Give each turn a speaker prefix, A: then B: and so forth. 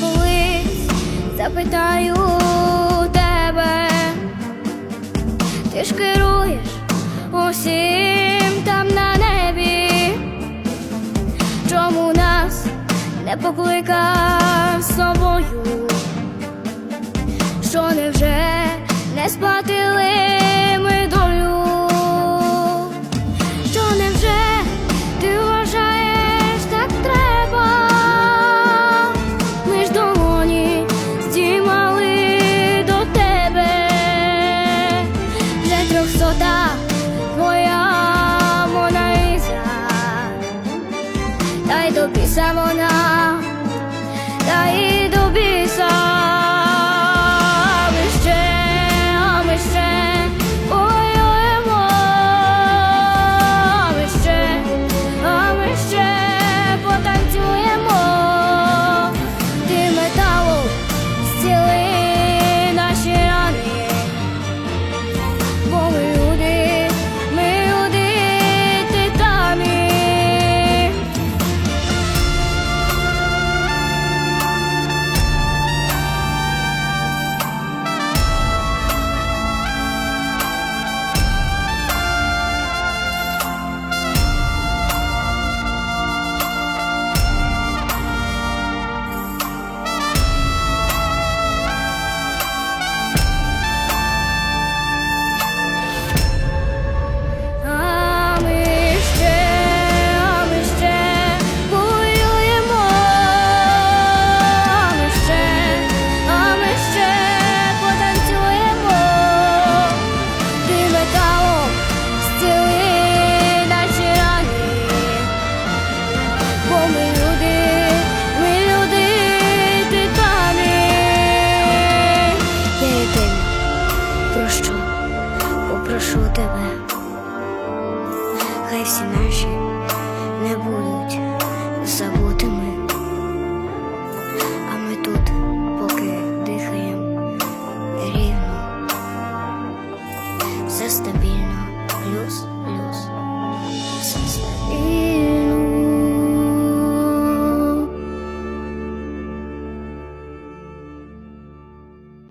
A: Колись запитаю тебе. Ти ж керуєш усім там на небі, чому нас не покликав з собою? Що невже не сплатили Pisamo na Що попрошу тебе, хай всі наші.